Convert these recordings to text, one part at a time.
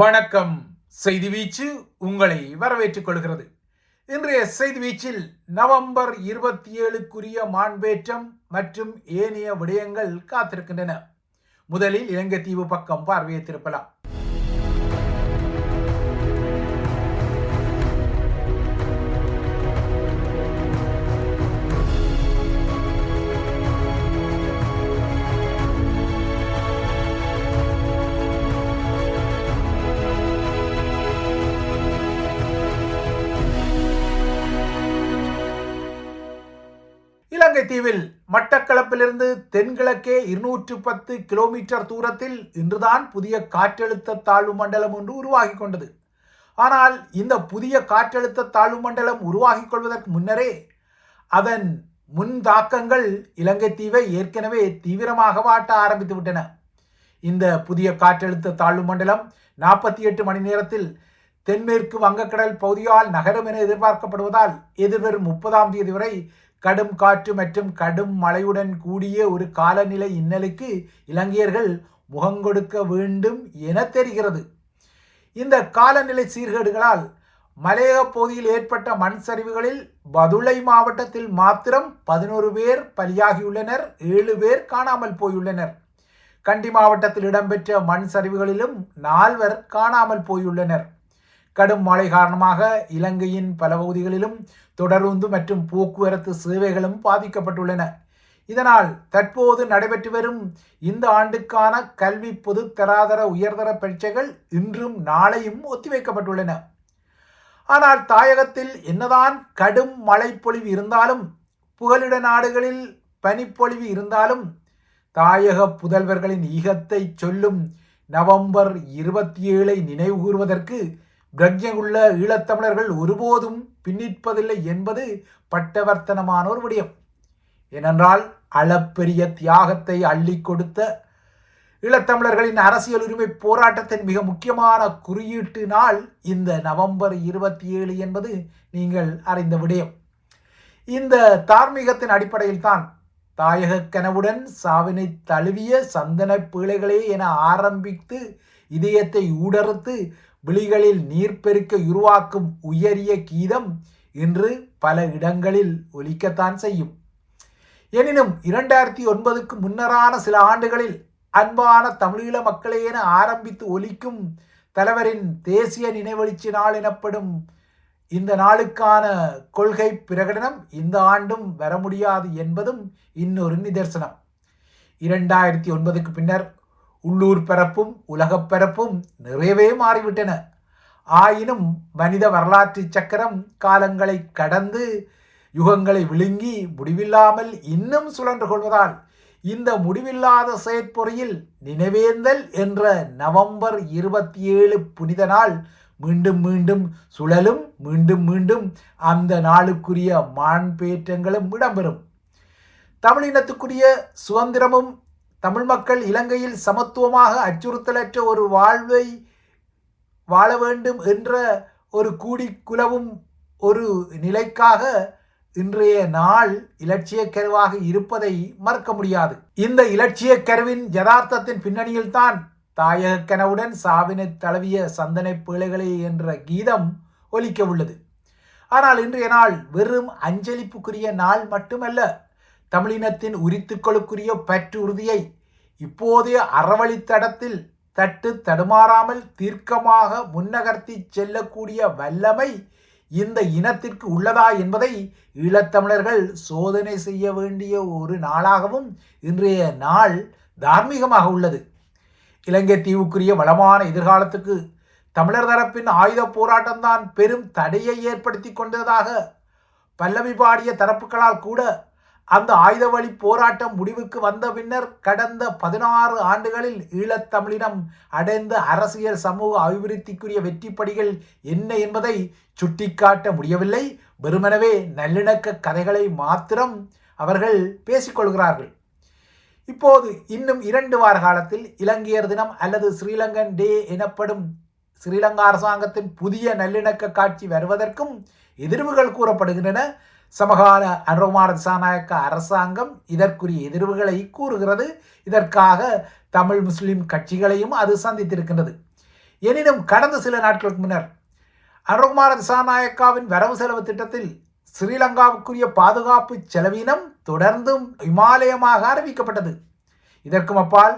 வணக்கம். செய்தி வீச்சு உங்களை வரவேற்றுக் கொள்கிறது. இன்றைய செய்தி வீச்சில் நவம்பர் இருபத்தி ஏழுக்குரிய மாண்பேற்றம் மற்றும் ஏனைய விடயங்கள் காத்திருக்கின்றன. முதலில் இலங்கை தீவு பக்கம் பார்வையை திருப்பலாம். இலங்கை தீவில் மட்டக்களப்பிலிருந்து தென்கிழக்கே இருநூற்று பத்து கிலோமீட்டர் தூரத்தில் இன்றுதான் புதிய காற்றழுத்த தாழ்வு மண்டலம் ஒன்று உருவாகி கொண்டது. ஆனால் இந்த புதிய காற்றழுத்த தாழ்வு மண்டலம் உருவாகி கொள்வதற்கு முன்னரே அதன் முன் தாக்கங்கள் இலங்கை தீவை ஏற்கனவே தீவிரமாக வாட்ட ஆரம்பித்து விட்டன. இந்த புதிய காற்றழுத்த தாழ்வு மண்டலம் நாற்பத்தி எட்டு மணி நேரத்தில் தென்மேற்கு வங்கக்கடல் பகுதியால் நகரும் என எதிர்பார்க்கப்படுவதால் எதிர்வரும் முப்பதாம் தேதி வரை கடும் காற்று மற்றும் கடும் மழையுடன் கூடிய ஒரு காலநிலை இன்னலுக்கு இலங்கையர்கள் முகங்கொடுக்க வேண்டும் என தெரிகிறது. இந்த காலநிலை சீர்கேடுகளால் மலையக பகுதியில் ஏற்பட்ட மண் சரிவுகளில் பதுளை மாவட்டத்தில் மாத்திரம் பதினோரு பேர் பலியாகியுள்ளனர் ஏழு பேர் காணாமல் போயுள்ளனர். கண்டி மாவட்டத்தில் இடம்பெற்ற மண் சரிவுகளிலும் நால்வர் காணாமல் போயுள்ளனர். கடும் மழை காரணமாக இலங்கையின் பல பகுதிகளிலும் தொடருந்து மற்றும் போக்குவரத்து சேவைகளும் பாதிக்கப்பட்டுள்ளன. இதனால் தற்போது நடைபெற்று வரும் இந்த ஆண்டுக்கான கல்வி பொது தராதர உயர்தர பரீட்சைகள் இன்றும் நாளையும் ஒத்திவைக்கப்பட்டுள்ளன. ஆனால் தாயகத்தில் என்னதான் கடும் மழைப்பொழிவு இருந்தாலும் புகலிட நாடுகளில் பனிப்பொழிவு இருந்தாலும் தாயக புதல்வர்களின் ஈகத்தை சொல்லும் நவம்பர் இருபத்தி ஏழை நினைவுகூர்வதற்கு பிரஜையுள்ள ஈழத்தமிழர்கள் ஒருபோதும் பின்னிற்பதில்லை என்பது பட்டவர்த்தனமான ஒரு விடயம் ஏனென்றால் அளப்பெரிய தியாகத்தை அள்ளி கொடுத்த ஈழத்தமிழர்களின் அரசியல் உரிமை போராட்டத்தின் மிக முக்கியமான குறியீட்டு நாள் இந்த நவம்பர் இருபத்தி ஏழு என்பது நீங்கள் அறிந்த விடயம். இந்த தார்மீகத்தின் அடிப்படையில் தான் தாயக கனவுடன் சாவினை தழுவிய சந்தன பீழைகளே என ஆரம்பித்து இதயத்தை ஊடறுத்து விழிகளில் நீர்ப்பெருக்க உருவாக்கும் உயரிய கீதம் இன்று பல இடங்களில் ஒலிக்கத்தான் செய்யும். எனினும் இரண்டாயிரத்தி ஒன்பதுக்கு முன்னரான சில ஆண்டுகளில் அன்பான தமிழீழ மக்களே என ஆரம்பித்து ஒலிக்கும் தலைவரின் தேசிய நினைவெழுச்சி நாள் எனப்படும் இந்த நாளுக்கான கொள்கை பிரகடனம் இந்த ஆண்டும் வர முடியாது என்பதும் இன்னொரு நிதர்சனம். இரண்டாயிரத்தி ஒன்பதுக்கு பின்னர் உள்ளூர் பரப்பும் உலகப் பரப்பும் நிறையவே மாறிவிட்டன. ஆயினும் மனித வரலாற்று சக்கரம் காலங்களை கடந்து யுகங்களை விழுங்கி முடிவில்லாமல் இன்னும் சுழன்று கொள்வதால் இந்த முடிவில்லாத செயற்பொறியில் நினைவேந்தல் என்ற நவம்பர் இருபத்தி ஏழு புனித நாள் மீண்டும் மீண்டும் சுழலும் மீண்டும் மீண்டும் அந்த நாளுக்குரிய மாண்பேற்றங்களும் இடம்பெறும். தமிழினத்துக்குரிய சுதந்திரமும் தமிழ் மக்கள் இலங்கையில் சமத்துவமாக அச்சுறுத்தலற்ற ஒரு வாழ்வை வாழ வேண்டும் என்ற ஒரு கூடி குலவும் ஒரு நிலைக்காக இன்றைய நாள் இலட்சிய கருவாக இருப்பதை மறுக்க முடியாது. இந்த இலட்சிய கருவின் யதார்த்தத்தின் பின்னணியில்தான் தாயக கனவுடன் சாவினை தழுவிய சந்தனை பிள்ளைகளே என்ற கீதம் ஒலிக்க உள்ளது. ஆனால் இன்றைய நாள் வெறும் அஞ்சலிப்புக்குரிய நாள் மட்டுமல்ல தமிழினத்தின் உரித்துக்களுக்குரிய பற்று உறுதியை இப்போதைய அறவழித்தடத்தில் தட்டு தடுமாறாமல் தீர்க்கமாக முன்னகர்த்தி செல்லக்கூடிய வல்லமை இந்த இனத்திற்கு உள்ளதா என்பதை ஈழத்தமிழர்கள் சோதனை செய்ய வேண்டிய ஒரு நாளாகவும் இன்றைய நாள் தார்மீகமாக உள்ளது. இலங்கை தீவுக்குரிய வளமான எதிர்காலத்துக்கு தமிழர் தரப்பின் ஆயுத போராட்டம்தான் பெரும் தடையை ஏற்படுத்தி கொண்டதாக பல்லவி பாடிய தரப்புகளால் கூட அந்த ஆயுத வழி போராட்டம் முடிவுக்கு வந்த பின்னர் கடந்த பதினாறு ஆண்டுகளில் ஈழத்தமிழினம் அடைந்த அரசியல் சமூக அபிவிருத்திக்குரிய வெற்றிப்படிகள் என்ன என்பதை சுட்டிக்காட்ட முடியவில்லை. வெறுமனவே நல்லிணக்க கதைகளை மாத்திரம் அவர்கள் பேசிக்கொள்கிறார்கள் இப்போது இன்னும் இரண்டு வார காலத்தில் இலங்கையர் தினம் அல்லது ஸ்ரீலங்கன் டே எனப்படும் ஸ்ரீலங்கா அரசாங்கத்தின் புதிய நல்லிணக்க காட்சி வருவதற்கும் எதிர்வுகள் கூறப்படுகின்றன. சமகால அனுகுமார திசாநாயக்க அரசாங்கம் இதற்குரிய எதிர்வுகளை கூறுகிறது. இதற்காக தமிழ் முஸ்லிம் கட்சிகளையும் அது சந்தித்திருக்கின்றது. எனினும் கடந்த சில நாட்களுக்கு முன்னர் அனுகுமார திசாநாயக்காவின் வரவு செலவு திட்டத்தில் ஸ்ரீலங்காவுக்குரிய பாதுகாப்பு செலவினம் தொடர்ந்தும் இமாலயமாக அறிவிக்கப்பட்டது. இதற்கும் அப்பால்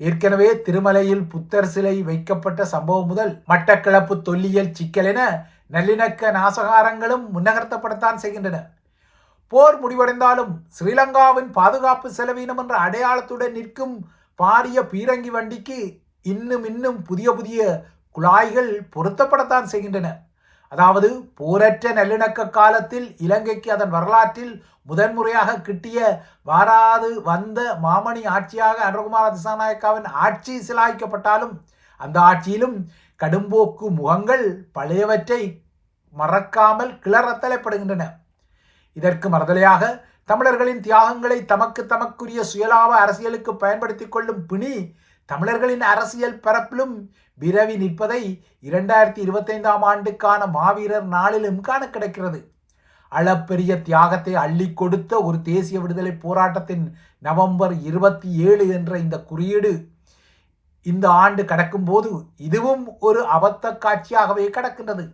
ஏற்கனவே திருமலையில் புத்தர் சிலை வைக்கப்பட்ட சம்பவம் முதல் மட்டக்களப்பு தொல்லியல் சிக்கல் என நல்லிணக்க நாசகாரங்களும் முன்னகர்த்தப்படத்தான் செய்கின்றன. போர் முடிவடைந்தாலும் ஸ்ரீலங்காவின் பாதுகாப்பு செலவீனம் என்ற அடையாளத்துடன் நிற்கும் பாரிய பீரங்கி வண்டிக்கு இன்னும் இன்னும் புதிய புதிய குழாய்கள் பொருத்தப்படத்தான் செய்கின்றன. அதாவது போரற்ற நல்லிணக்க காலத்தில் இலங்கைக்கு அதன் வரலாற்றில் முதன்முறையாக கிட்டிய வாராது வந்த மாமணி ஆட்சியாக அனுகுமார திசாநாயக்காவின் ஆட்சி சிலாய்க்கப்பட்டாலும் அந்த ஆட்சியிலும் கடும்போக்கு முகங்கள் பழையவற்றை மறக்காமல் கிளறத்தலைப்படுகின்றன. இதற்கு மறுதலையாக தமிழர்களின் தியாகங்களை தமக்கு தமக்குரிய சுயலாப அரசியலுக்கு பயன்படுத்திக் கொள்ளும் பிணி தமிழர்களின் அரசியல் பரப்பிலும் விரவி நிற்பதை இரண்டாயிரத்தி இருபத்தைந்தாம் ஆண்டுக்கான மாவீரர் நாளிலும் காண கிடைக்கிறது அளப்பெரிய தியாகத்தை அள்ளி கொடுத்த ஒரு தேசிய விடுதலை போராட்டத்தின் நவம்பர் இருபத்தி ஏழு என்ற இந்த குறியீடு இந்த ஆண்டு கடக்கும்போது இதுவும் ஒரு அபத்த காட்சியாகவே கடக்கின்றது.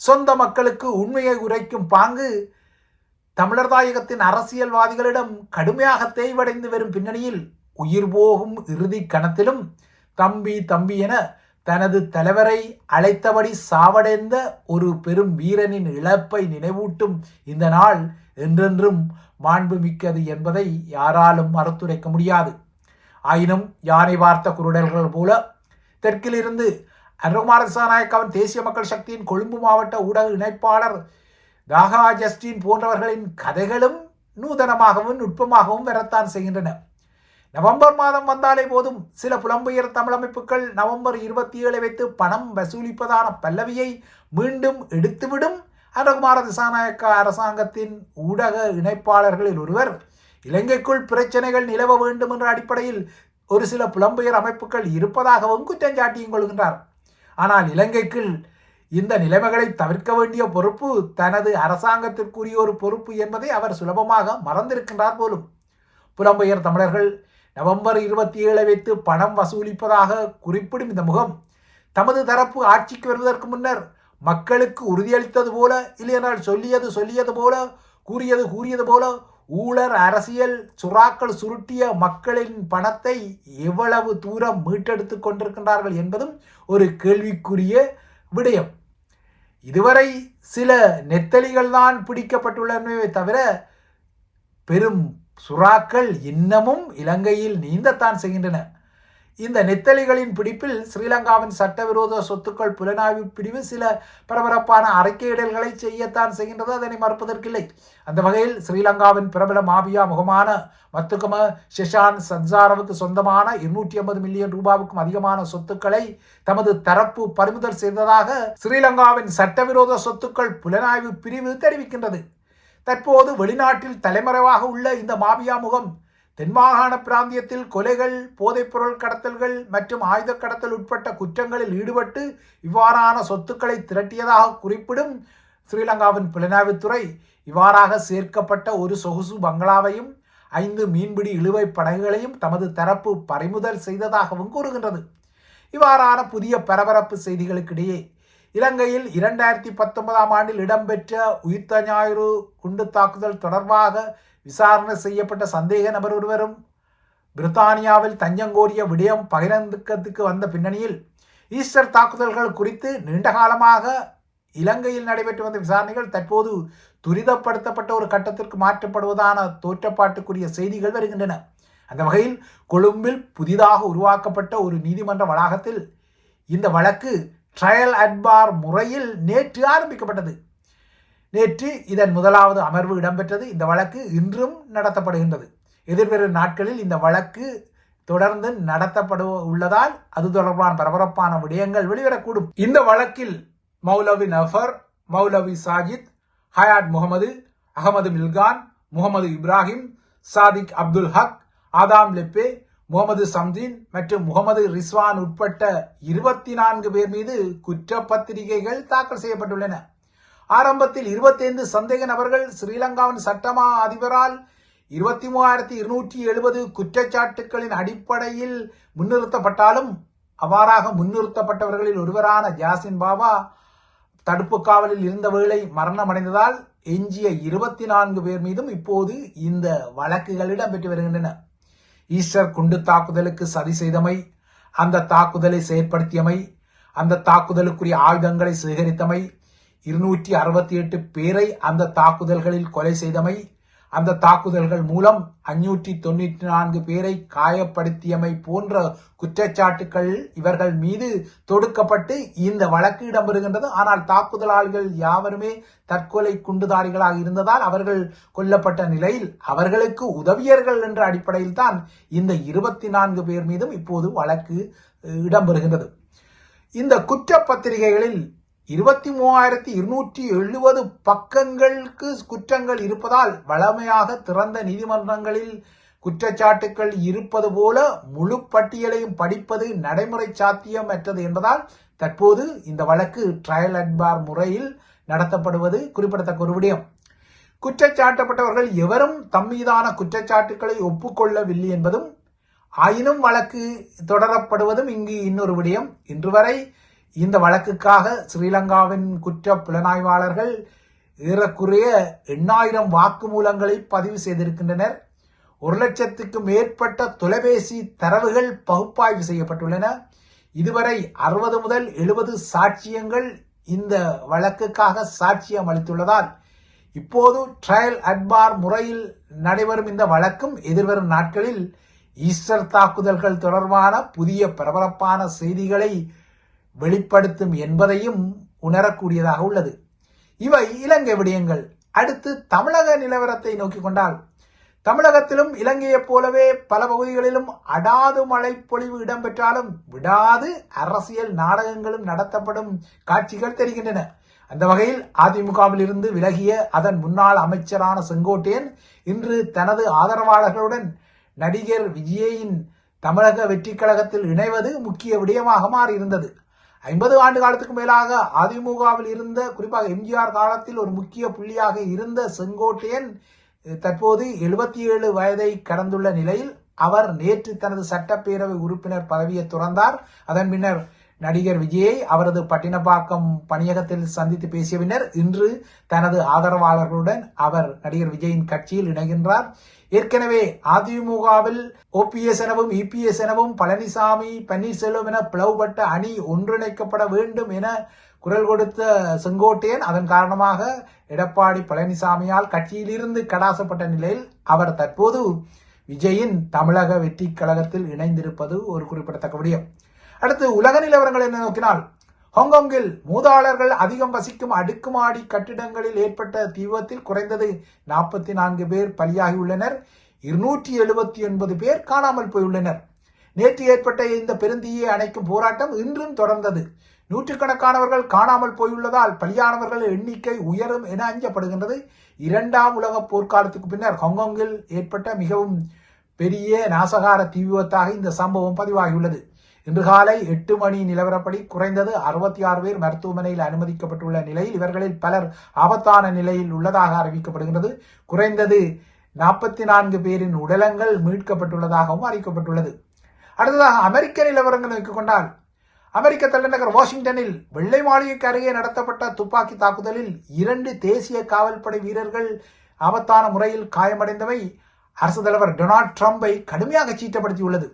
சொந்த மக்களுக்கு உண்மையை உரைக்கும் பாங்கு தமிழர் தாயகத்தின் அரசியல்வாதிகளிடம் கடுமையாக தேய்வடைந்து வரும் பின்னணியில் உயிர் போகும் இறுதி கணத்திலும் தம்பி தம்பி என தனது தலைவரை அழைத்தபடி சாவடைந்த ஒரு பெரும் வீரனின் இழப்பை நினைவூட்டும் இந்த நாள் என்றென்றும் மாண்புமிக்கது என்பதை யாராலும் மறுத்துரைக்க முடியாது. ஆயினும் யானை பார்த்த குருடல்கள் போல தெற்கிலிருந்து அருகுமார திசாநாயக்காவின் தேசிய மக்கள் சக்தியின் கொழும்பு மாவட்ட ஊடக இணைப்பாளர் தாகா ஜஸ்டின் போன்றவர்களின் கதைகளும் நூதனமாகவும் நுட்பமாகவும் வரத்தான் செய்கின்றன. நவம்பர் மாதம் வந்தாலே போதும் சில புலம்பெயர் தமிழமைப்புகள் நவம்பர் இருபத்தி ஏழை வைத்து பணம் வசூலிப்பதான பல்லவியை மீண்டும் எடுத்துவிடும் அனுகுமார திசாநாயக்க அரசாங்கத்தின் ஊடக இணைப்பாளர்களில் ஒருவர் இலங்கைக்குள் பிரச்சனைகள் நிலவ வேண்டும் என்ற அடிப்படையில் ஒரு சில புலம்பெயர் அமைப்புகள் இருப்பதாகவும் குற்றஞ்சாட்டியும் கொள்கின்றார். ஆனால் இலங்கைக்குள் இந்த நிலைமைகளை தவிர்க்க வேண்டிய பொறுப்பு தனது அரசாங்கத்திற்குரிய ஒரு பொறுப்பு என்பதை அவர் சுலபமாக மறந்திருக்கின்றார் போலும். புலம்பெயர் தமிழர்கள் நவம்பர் இருபத்தி ஏழை வைத்து பணம் வசூலிப்பதாக குறிப்பிடும் இந்த முகம் தமது தரப்பு ஆட்சிக்கு வருவதற்கு முன்னர் மக்களுக்கு உறுதியளித்தது போல இல்லையென்றால் சொல்லியது சொல்லியது போல கூறியது கூறியது போல ஊழர் அரசியல் சுறாக்கள் சுருட்டிய மக்களின் பணத்தை எவ்வளவு தூரம் மீட்டெடுத்து கொண்டிருக்கின்றார்கள் என்பதும் ஒரு கேள்விக்குரிய விடயம். இதுவரை சில நெத்தலிகள் தான் பிடிக்கப்பட்டுள்ளனவே தவிர பெரும் சுறாக்கள் இன்னமும் இலங்கையில் நீந்தத்தான் செய்கின்றன. இந்த நெத்தலிகளின் பிடிப்பில் ஸ்ரீலங்காவின் சட்டவிரோத சொத்துக்கள் புலனாய்வு பிரிவு சில பரபரப்பான அறிக்கையிடல்களை செய்யத்தான் செய்கின்றது. அதனை மறுப்பதற்கில்லை. அந்த வகையில் ஸ்ரீலங்காவின் பிரபல மாபியா முகமான மத்துக்கம ஷிஷான் சன்சாரவுக்கு சொந்தமான இருநூற்றி ஐம்பது மில்லியன் ரூபாவுக்கும் அதிகமான சொத்துக்களை தமது தரப்பு பறிமுதல் செய்ததாக ஸ்ரீலங்காவின் சட்டவிரோத சொத்துக்கள் புலனாய்வு பிரிவு தெரிவிக்கின்றது. தற்போது வெளிநாட்டில் தலைமறைவாக உள்ள இந்த மாபியா முகம் தென்மாகாண பிராந்தியத்தில் கொலைகள் போதைப்பொருள் கடத்தல்கள் மற்றும் ஆயுத கடத்தல் உட்பட்ட குற்றங்களில் ஈடுபட்டு இவ்வாறான சொத்துக்களை திரட்டியதாக குறிப்பிடும் ஸ்ரீலங்காவின் புலனாய்வுத்துறை இவ்வாறாக சேர்க்கப்பட்ட ஒரு சொகுசு பங்களாவையும் ஐந்து மீன்பிடி இழுவை படகுகளையும் தமது தரப்பு பறிமுதல் செய்ததாகவும் கூறுகின்றது. இவ்வாறான புதிய பரபரப்பு செய்திகளுக்கிடையே இலங்கையில் இரண்டாயிரத்தி பத்தொன்பதாம் ஆண்டில் இடம்பெற்ற உயிர்த்த ஞாயிறு குண்டு தாக்குதல் தொடர்பாக விசாரணை செய்யப்பட்ட சந்தேக நபர் ஒருவரும் பிரித்தானியாவில் தஞ்சம் கோரிய விடயம் பகிரந்துக்கத்துக்கு வந்த பின்னணியில் ஈஸ்டர் தாக்குதல்கள் குறித்து நீண்ட காலமாக இலங்கையில் நடைபெற்று வந்த விசாரணைகள் தற்போது துரிதப்படுத்தப்பட்ட ஒரு கட்டத்திற்கு மாற்றப்படுவதான தோற்றப்பாட்டுக்குரிய செய்திகள் வருகின்றன. அந்த வகையில் கொழும்பில் புதிதாக உருவாக்கப்பட்ட ஒரு நீதிமன்ற வளாகத்தில் இந்த வழக்கு ட்ரையல் அட்பார் முறையில் நேற்று ஆரம்பிக்கப்பட்டது. நேற்று இதன் முதலாவது அமர்வு இடம்பெற்றது. இந்த வழக்கு இன்றும் நடத்தப்படுகின்றது. எதிர்வரும் நாட்களில் இந்த வழக்கு தொடர்ந்து நடத்தப்பட உள்ளதால் அது தொடர்பான பரபரப்பான விடயங்கள் வெளிவரக்கூடும். இந்த வழக்கில் மௌலவி நஃபர் மௌலவி சாஜித் ஹயாத் முகமது அகமது மில்கான் முகமது இப்ராஹிம் சாதிக் அப்துல் ஹக் ஆதாம் லெப்பே முகமது சம்தீன் மற்றும் முகமது ரிஸ்வான் உட்பட்ட இருபத்தி நான்கு பேர் மீது குற்றப்பத்திரிகைகள் தாக்கல் செய்யப்பட்டுள்ளன. ஆரம்பத்தில் இருபத்தைந்து சந்தேக நபர்கள் ஸ்ரீலங்காவின் சட்டமா அதிபரால் இருபத்தி மூவாயிரத்தி இருநூற்றி எழுபது குற்றச்சாட்டுகளின் அடிப்படையில் முன்னிறுத்தப்பட்டாலும் அவ்வாறாக முன்னிறுத்தப்பட்டவர்களில் ஒருவரான ஜாசின் பாபா தடுப்பு காவலில் இருந்த வேளை மரணமடைந்ததால் எஞ்சிய இருபத்தி நான்கு பேர் மீதும் இப்போது இந்த வழக்குகள் இடம்பெற்று வருகின்றன. ஈஸ்டர் குண்டு தாக்குதலுக்கு சதி செய்தமை அந்த தாக்குதலை செயற்படுத்தியமை அந்த தாக்குதலுக்குரிய ஆயுதங்களை சேகரித்தமை இருநூற்றி அறுபத்தி எட்டு பேரை அந்த தாக்குதல்களில் கொலை செய்தமை அந்த தாக்குதல்கள் மூலம் அஞ்சூற்றி தொண்ணூற்றி நான்கு பேரை காயப்படுத்தியமை போன்ற குற்றச்சாட்டுகள் இவர்கள் மீது தொடுக்கப்பட்டு இந்த வழக்கு இடம்பெறுகின்றது. ஆனால் தாக்குதலாளிகள் யாவருமே தற்கொலை குண்டுதாரிகளாக இருந்ததால் அவர்கள் கொல்லப்பட்ட நிலையில் அவர்களுக்கு உதவியர்கள் என்ற அடிப்படையில் தான் இந்த இருபத்தி நான்கு பேர் மீதும் இப்போது வழக்கு இடம்பெறுகின்றது. இந்த குற்றப்பத்திரிகைகளில் இருபத்தி மூவாயிரத்தி இருநூற்றி எழுபது பக்கங்களுக்கு குற்றங்கள் இருப்பதால் வளமையாக திறந்த நீதிமன்றங்களில் குற்றச்சாட்டுக்கள் இருப்பது போல முழு பட்டியலையும் படிப்பது நடைமுறை சாத்தியமற்றது என்பதால் தற்போது இந்த வழக்கு ட்ரையல் அட்பார் முறையில் நடத்தப்படுவது குறிப்பிடத்தக்க ஒரு விடயம். குற்றச்சாட்டப்பட்டவர்கள் எவரும் தம்மீதான குற்றச்சாட்டுக்களை ஒப்புக்கொள்ளவில்லை என்பதும் ஆயினும் வழக்கு தொடரப்படுவதும் இங்கு இன்னொரு விடயம். இன்று வரை இந்த வழக்குக்காக ஸ்ரீலங்காவின் குற்ற புலனாய்வாளர்கள் ஏறக்குறைய எண்ணாயிரம் வாக்குமூலங்களை பதிவு செய்திருக்கின்றனர். ஒரு லட்சத்துக்கு மேற்பட்ட தொலைபேசி தரவுகள் பகுப்பாய்வு செய்யப்பட்டுள்ளன. இதுவரை அறுபது முதல் எழுபது சாட்சியங்கள் இந்த வழக்குக்காக சாட்சியம் அளித்துள்ளதால் இப்போது ட்ரையல் அட்பார் முறையில் நடைபெறும் இந்த வழக்கும் எதிர்வரும் நாட்களில் ஈஸ்டர் தாக்குதல்கள் தொடர்பான புதிய பரபரப்பான செய்திகளை வெளிப்படுத்தும் என்பதையும் உணரக்கூடியதாக உள்ளது. இவை இலங்கை விடயங்கள். அடுத்து தமிழக நிலவரத்தை நோக்கி கொண்டால் தமிழகத்திலும் இலங்கையைப் போலவே பல பகுதிகளிலும் அடாது மழை பொழிவு இடம்பெற்றாலும் விடாது அரசியல் நாடகங்களும் நடத்தப்படும் காட்சிகள் தெரிகின்றன. அந்த வகையில் அதிமுகவில் இருந்து விலகிய அதன் முன்னாள் அமைச்சரான செங்கோட்டையன் இன்று தனது ஆதரவாளர்களுடன் நடிகர் விஜயின் தமிழக வெற்றி கழகத்தில் இணைவது முக்கிய விடயமாக மாறியிருந்தது. ஐம்பது ஆண்டு காலத்துக்கு மேலாக அதிமுகவில் இருந்த குறிப்பாக எம்ஜிஆர் காலத்தில் ஒரு முக்கிய புள்ளியாக இருந்த செங்கோட்டையன் தற்போது எழுபத்தி ஏழு வயதை கடந்துள்ள நிலையில் அவர் நேற்று தனது சட்டப்பேரவை உறுப்பினர் பதவியை துறந்தார். அதன் பின்னர் நடிகர் விஜயை அவரது பட்டினப்பாக்கம் பணியகத்தில் சந்தித்து பேசிய பின்னர் இன்று தனது ஆதரவாளர்களுடன் அவர் நடிகர் விஜயின் கட்சியில் இணைகின்றார். ஏற்கனவே அதிமுகவில் ஓபிஎஸ் எனவும் இபிஎஸ் எனவும் பழனிசாமி பன்னீர்செல்வம் என பிளவுபட்ட அணி ஒன்றிணைக்கப்பட வேண்டும் என குரல் கொடுத்த செங்கோட்டையன் அதன் காரணமாக எடப்பாடி பழனிசாமியால் கட்சியிலிருந்து கடாசப்பட்ட நிலையில் அவர் தற்போது விஜயின் தமிழக வெற்றி கழகத்தில் இணைந்திருப்பது ஒரு குறிப்பிடத்தக்க விடயம். அடுத்து உலக நிலவரங்கள் என்ன நோக்கினால்? ஹாங்காங்கில் மூதாளர்கள் அதிகம் வசிக்கும் அடுக்குமாடி கட்டிடங்களில் ஏற்பட்ட தீவிரத்தில் குறைந்தது நாற்பத்தி நான்கு பேர் பலியாகியுள்ளனர். இருநூற்றி எழுபத்தி ஒன்பது பேர் காணாமல் போயுள்ளனர். நேற்று ஏற்பட்ட இந்த பெருந்தீயை அணைக்கும் போராட்டம் இன்றும் தொடர்ந்தது. நூற்றுக்கணக்கானவர்கள் காணாமல் போயுள்ளதால் பலியானவர்கள் எண்ணிக்கை உயரும் என அஞ்சப்படுகின்றது. இரண்டாம் உலக போர்க்காலத்துக்கு பின்னர் ஹாங்காங்கில் ஏற்பட்ட மிகவும் பெரிய நாசகார தீ விபத்தாக இந்த சம்பவம் பதிவாகியுள்ளது. இன்று காலை எட்டு மணி நிலவரப்படி குறைந்தது அறுபத்தி ஆறு பேர் மருத்துவமனையில் அனுமதிக்கப்பட்டுள்ள நிலையில் இவர்களில் பலர் ஆபத்தான நிலையில் உள்ளதாக அறிவிக்கப்படுகிறது குறைந்தது நாற்பத்தி நான்கு பேரின் உடலங்கள் மீட்கப்பட்டுள்ளதாகவும் அறிவிக்கப்பட்டுள்ளது. அடுத்ததாக அமெரிக்க நிலவரங்கள் வைத்துக் கொண்டால் அமெரிக்க தலைநகர் வாஷிங்டனில் வெள்ளை மாளிகைக்கு அருகே நடத்தப்பட்ட துப்பாக்கி தாக்குதலில் இரண்டு தேசிய காவல்படை வீரர்கள் ஆபத்தான முறையில் காயமடைந்தவை. அரசு தலைவர் டொனால்ட் ட்ரம்பை கடுமையாக சீட்டப்படுத்தியுள்ளது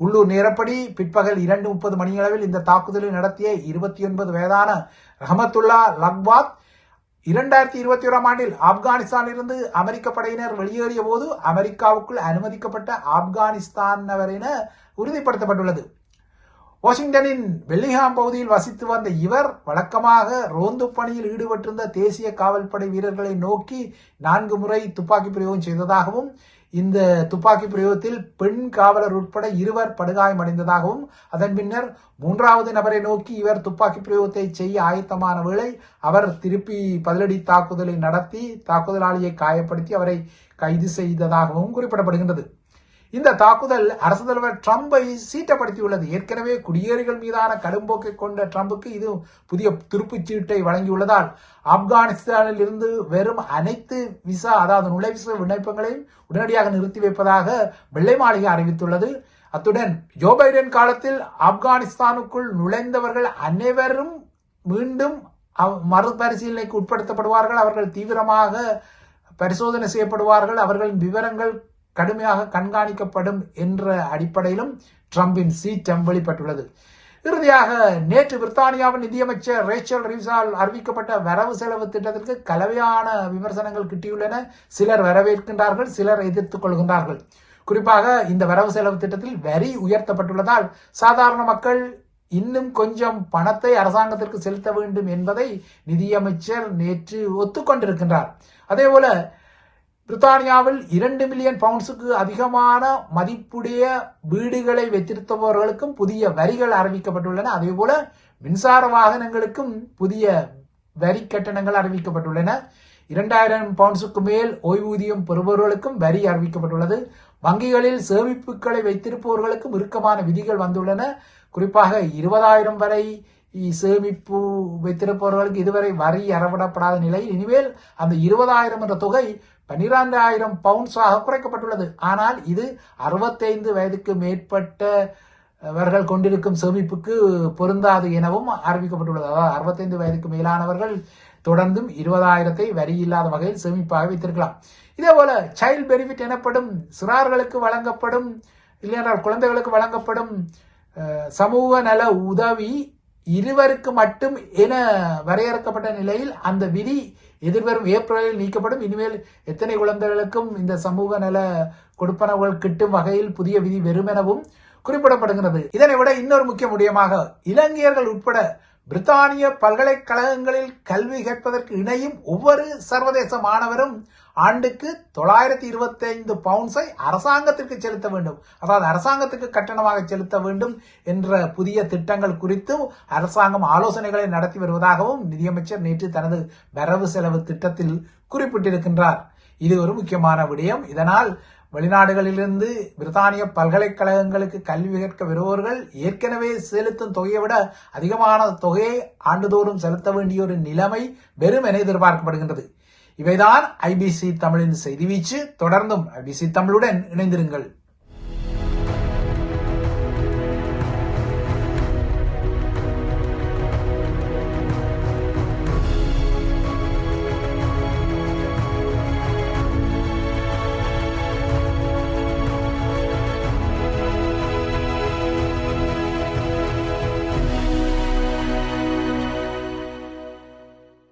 உள்ளூர் நேரப்படி பிற்பகல் இரண்டு முப்பது மணியளவில் இந்த தாக்குதலை நடத்திய இருபத்தி ஒன்பது வயதான ரஹமத்துல்லா லக்பாத் இரண்டாயிரத்தி இருபத்தி ஓராம் ஆண்டில் ஆப்கானிஸ்தானிலிருந்து அமெரிக்க படையினர் வெளியேறிய போது அமெரிக்காவுக்குள் அனுமதிக்கப்பட்ட ஆப்கானிஸ்தானவர் என உறுதிப்படுத்தப்பட்டுள்ளது. வாஷிங்டனின் வெல்லிஹாம் பகுதியில் வசித்து வந்த இவர் வழக்கமாக ரோந்து பணியில் ஈடுபட்டிருந்த தேசிய காவல்படை வீரர்களை நோக்கி நான்கு முறை துப்பாக்கி பிரயோகம் செய்ததாகவும் இந்த துப்பாக்கி பிரயோகத்தில் பெண் காவலர் உட்பட இருவர் படுகாயமடைந்ததாகவும் அதன் பின்னர் மூன்றாவது நபரை நோக்கி இவர் துப்பாக்கி பிரயோகத்தை செய்ய ஆயத்தமான வேளை அவர் திருப்பி பதிலடி தாக்குதலை நடத்தி தாக்குதலாளியை காயப்படுத்தி அவரை கைது செய்ததாகவும் குறிப்பிடப்படுகின்றது. இந்த தாக்குதல் அரசு தலைவர் ட்ரம்பை சீட்டப்படுத்தியுள்ளது. ஏற்கனவே குடியேறிகள் மீதான கடும்போக்கை கொண்ட ட்ரம்புக்கு இது புதிய துருப்புச் சீட்டை வழங்கியுள்ளதால் ஆப்கானிஸ்தானில் இருந்து வெறும் அனைத்து விசா அதாவது நுழைவிசா விண்ணப்பங்களையும் உடனடியாக நிறுத்தி வைப்பதாக வெள்ளை மாளிகை அறிவித்துள்ளது. அத்துடன் ஜோ பைடன் காலத்தில் ஆப்கானிஸ்தானுக்குள் நுழைந்தவர்கள் அனைவரும் மீண்டும் அவ- மறுபரிசீலனைக்கு உட்படுத்தப்படுவார்கள். அவர்கள் தீவிரமாக பரிசோதனை செய்யப்படுவார்கள். அவர்களின் விவரங்கள் கடுமையாக கண்காணிக்கப்படும் என்ற அடிப்படையிலும் ட்ரம்பின் சீற்றம் வெளிப்பட்டுள்ளது இறுதியாக நேற்று பிரித்தானியாவின் நிதியமைச்சர் ரேச்சல் ரீவ்ஸால் அறிவிக்கப்பட்ட வரவு செலவு திட்டத்திற்கு கலவையான விமர்சனங்கள் கிட்டியுள்ளன. சிலர் வரவேற்கின்றார்கள் சிலர் எதிர்த்துக் கொள்கின்றார்கள். குறிப்பாக இந்த வரவு செலவு திட்டத்தில் வரி உயர்த்தப்பட்டுள்ளதால் சாதாரண மக்கள் இன்னும் கொஞ்சம் பணத்தை அரசாங்கத்திற்கு செலுத்த வேண்டும் என்பதை நிதியமைச்சர் நேற்று ஒத்துக்கொண்டிருக்கின்றார். அதேபோல பிரித்தானியாவில் இரண்டு மில்லியன் பவுண்ட்ஸுக்கு அதிகமான மதிப்புடைய வீடுகளை வைத்திருப்பவர்களுக்கும் புதிய வரிகள் அறிவிக்கப்பட்டுள்ளன. அதேபோல மின்சார வாகனங்களுக்கும் புதிய வரி கட்டணங்கள் அறிவிக்கப்பட்டுள்ளன. இரண்டாயிரம் பவுண்ட்ஸுக்கு மேல் ஓய்வூதியம் பெறுபவர்களுக்கும் வரி அறிவிக்கப்பட்டுள்ளது. வங்கிகளில் சேமிப்புகளை வைத்திருப்பவர்களுக்கும் இறுக்கமான விதிகள் வந்துள்ளன. குறிப்பாக இருபதாயிரம் வரை சேமிப்பு வைத்திருப்பவர்களுக்கு இதுவரை வரி அறவிடப்படாத நிலையில் இனிமேல் அந்த இருபதாயிரம் என்ற தொகை பன்னிரெண்டாயிரம் பவுண்ட்ஸாக குறைக்கப்பட்டுள்ளது. ஆனால் இது அறுபத்தைந்து வயதுக்கு மேற்பட்டவர்கள் கொண்டிருக்கும் சேமிப்புக்கு பொருந்தாது எனவும் அறிவிக்கப்பட்டுள்ளது. அதாவது அறுபத்தைந்து வயதுக்கு மேலானவர்கள் தொடர்ந்தும் இருபதாயிரத்தை வரி இல்லாத வகையில் சேமிப்பாக வைத்திருக்கலாம். இதே போல சைல்ட் பெனிஃபிட் எனப்படும் சிறார்களுக்கு வழங்கப்படும் இல்லையென்றால் குழந்தைகளுக்கு வழங்கப்படும் சமூக நல உதவி இருவருக்கு மட்டும் என வரையறுக்கப்பட்ட நிலையில் அந்த விதி எதிர்வரும் ஏப்ரலில் நீக்கப்படும். இனிமேல் எத்தனை குழந்தைகளுக்கும் இந்த சமூக நல கொடுப்பனவுகள் கிட்டும் வகையில் புதிய விதி வெறுமெனவும் குறிப்பிடப்படுகிறது இதனை விட இன்னொரு முக்கிய முடியமாக இலங்கையர்கள் உட்பட பிரித்தானிய பல்கலைக்கழகங்களில் கல்வி கேட்பதற்கு இணையும் ஒவ்வொரு சர்வதேச மாணவரும் ஆண்டுக்கு தொள்ளாயிரத்தி இருபத்தி ஐந்து பவுண்ட்ஸை அரசாங்கத்திற்கு செலுத்த வேண்டும். அதாவது அரசாங்கத்துக்கு கட்டணமாக செலுத்த வேண்டும் என்ற புதிய திட்டங்கள் குறித்தும் அரசாங்கம் ஆலோசனைகளை நடத்தி வருவதாகவும் நிதியமைச்சர் நேற்று தனது வரவு செலவு திட்டத்தில் குறிப்பிட்டிருக்கின்றார். இது ஒரு முக்கியமான விடயம். இதனால் வெளிநாடுகளிலிருந்து பிரித்தானிய பல்கலைக்கழகங்களுக்கு கல்வி கற்க வருபவர்கள் ஏற்கனவே செலுத்தும் தொகையை விட அதிகமான தொகையை ஆண்டுதோறும் செலுத்த வேண்டிய ஒரு நிலைமை வெறும் என எதிர்பார்க்கப்படுகின்றது. இவைதான் ஐபிசி தமிழின் செய்தி வீச்சு. தொடர்ந்தும் ஐபிசி தமிழுடன் இணைந்திருங்கள்.